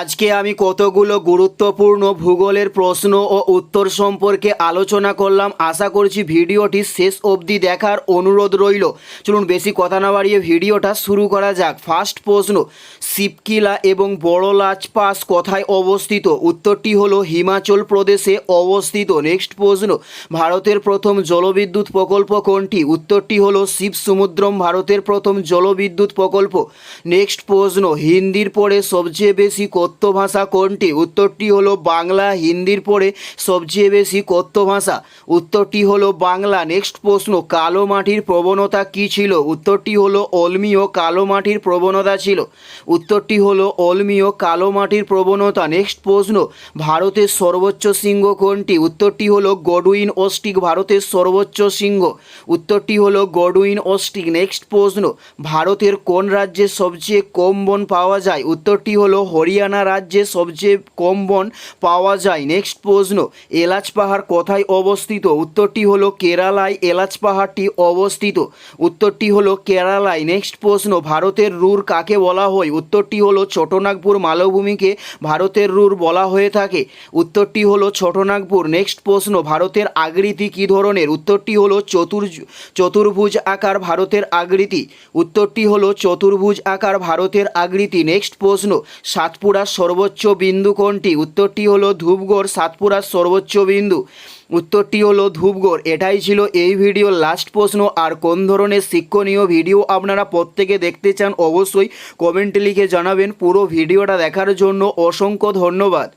আজকে আমি কতগুলো গুরুত্বপূর্ণ ভূগোলের প্রশ্ন ও উত্তর সম্পর্কে আলোচনা করলাম। আশা করছি ভিডিওটি শেষ অবধি দেখার অনুরোধ রইল। চলুন বেশি কথা না বাড়িয়ে ভিডিওটা শুরু করা যাক। ফার্স্ট প্রশ্ন শিবকিলা এবং বড় লাজপাস কোথায় অবস্থিত? উত্তরটি হলো হিমাচল প্রদেশে অবস্থিত। নেক্সট প্রশ্ন, ভারতের প্রথম জলবিদ্যুৎ প্রকল্প কোনটি? উত্তরটি হলো শিব সমুদ্রম ভারতের প্রথম জলবিদ্যুৎ প্রকল্প। নেক্সট প্রশ্ন, হিন্দির পরে সবচেয়ে বেশি কথ্য ভাষা কোনটি? উত্তরটি হলো বাংলা, হিন্দির পরে সবচেয়ে বেশি কথ্য ভাষা। উত্তরটি হলো বাংলা। নেক্সট প্রশ্ন, কালো মাটির প্রবণতা কী ছিল? উত্তরটি হলো অলমিও কালো মাটির প্রবণতা ছিল। উত্তরটি হলো অলমিও কালো মাটির প্রবণতা। নেক্সট প্রশ্ন, ভারতের সর্বোচ্চ সিংহ কোনটি? উত্তরটি হলো গডউইন অস্টিক ভারতের সর্বোচ্চ সিংহ উত্তরটি হলো গডউইন অস্টিক নেক্সট প্রশ্ন, ভারতের কোন রাজ্যে সবচেয়ে কম বন পাওয়া যায়? উত্তরটি হলো হরিয়ানা। রাজ্যে সবচেয়ে কম বন পাওয়া যায়। নেক্সট প্রশ্ন, এলাচ পাহাড় কোথায় অবস্থিত? উত্তরটি হলো কেরালায় এলাচ পাহাড়টি অবস্থিত। উত্তরটি হলো কেরালায়। নেক্সট প্রশ্ন, ভারতের রুর কাকে বলা হয়? উত্তরটি হলো ছোটনাগপুর মালভূমিকে ভারতের রুর বলা হয়ে থাকে। উত্তরটি হলো ছোটনাগপুর। নেক্সট প্রশ্ন, ভারতের আকৃতি কী ধরনের? উত্তরটি হলো চতুর, চতুর্ভুজ আকার ভারতের আকৃতি। উত্তরটি হলো চতুর্ভুজ আকার ভারতের আকৃতি। নেক্সট প্রশ্ন সাতপুরার সর্বোচ্চ বিন্দু কোনটি? উত্তরটি হলো ধূপগড়, সাতপুরার সর্বোচ্চ বিন্দু। উত্তরটি হলো ধূপগড়। এটাই ছিল এই ভিডিওর লাস্ট প্রশ্ন। আর কোন ধরনের শিক্ষণীয় ভিডিও আপনারা প্রত্যেকে দেখতে চান, অবশ্যই কমেন্ট লিখে জানাবেন। পুরো ভিডিওটা দেখার জন্য অসংখ্য ধন্যবাদ।